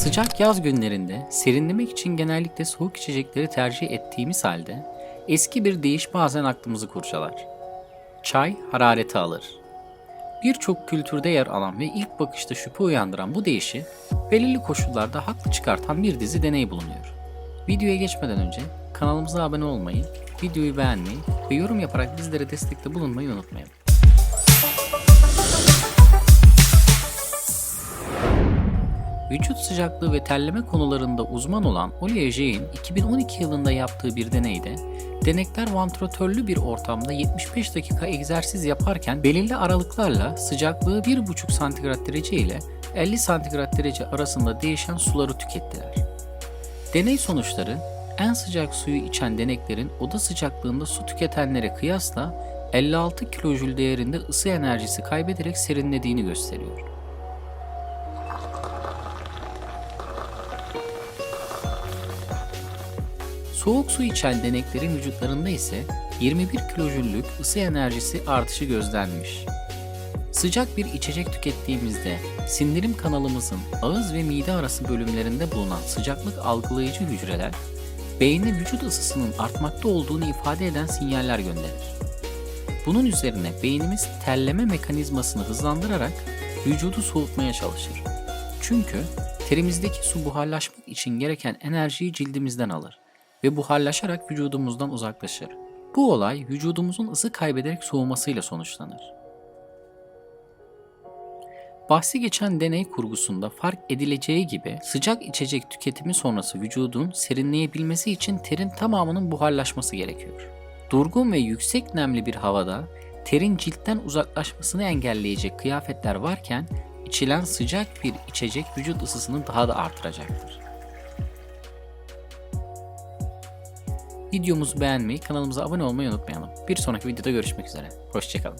Sıcak yaz günlerinde serinlemek için genellikle soğuk içecekleri tercih ettiğimiz halde eski bir deyiş bazen aklımızı kurcalar. Çay harareti alır. Birçok kültürde yer alan ve ilk bakışta şüphe uyandıran bu deyişi belirli koşullarda haklı çıkartan bir dizi deney bulunuyor. Videoya geçmeden önce kanalımıza abone olmayı, videoyu beğenmeyi ve yorum yaparak bizlere destekte bulunmayı unutmayın. Vücut sıcaklığı ve terleme konularında uzman olan Olivier Jay'in 2012 yılında yaptığı bir deneyde denekler vantilatörlü bir ortamda 75 dakika egzersiz yaparken belirli aralıklarla sıcaklığı 1,5 santigrat derece ile 50 santigrat derece arasında değişen suları tükettiler. Deney sonuçları en sıcak suyu içen deneklerin oda sıcaklığında su tüketenlere kıyasla 56 kilojül değerinde ısı enerjisi kaybederek serinlediğini gösteriyor. Soğuk su içen deneklerin vücutlarında ise 21 kilojüllük ısı enerjisi artışı gözlenmiş. Sıcak bir içecek tükettiğimizde sindirim kanalımızın ağız ve mide arası bölümlerinde bulunan sıcaklık algılayıcı hücreler beyne vücut ısısının artmakta olduğunu ifade eden sinyaller gönderir. Bunun üzerine beynimiz terleme mekanizmasını hızlandırarak vücudu soğutmaya çalışır. Çünkü terimizdeki su buharlaşmak için gereken enerjiyi cildimizden alır ve buharlaşarak vücudumuzdan uzaklaşır. Bu olay vücudumuzun ısı kaybederek soğumasıyla sonuçlanır. Bahsi geçen deney kurgusunda fark edileceği gibi sıcak içecek tüketimi sonrası vücudun serinleyebilmesi için terin tamamının buharlaşması gerekiyor. Durgun ve yüksek nemli bir havada terin ciltten uzaklaşmasını engelleyecek kıyafetler varken içilen sıcak bir içecek vücut ısısını daha da artıracaktır. Videomuzu beğenmeyi, kanalımıza abone olmayı unutmayalım. Bir sonraki videoda görüşmek üzere. Hoşçakalın.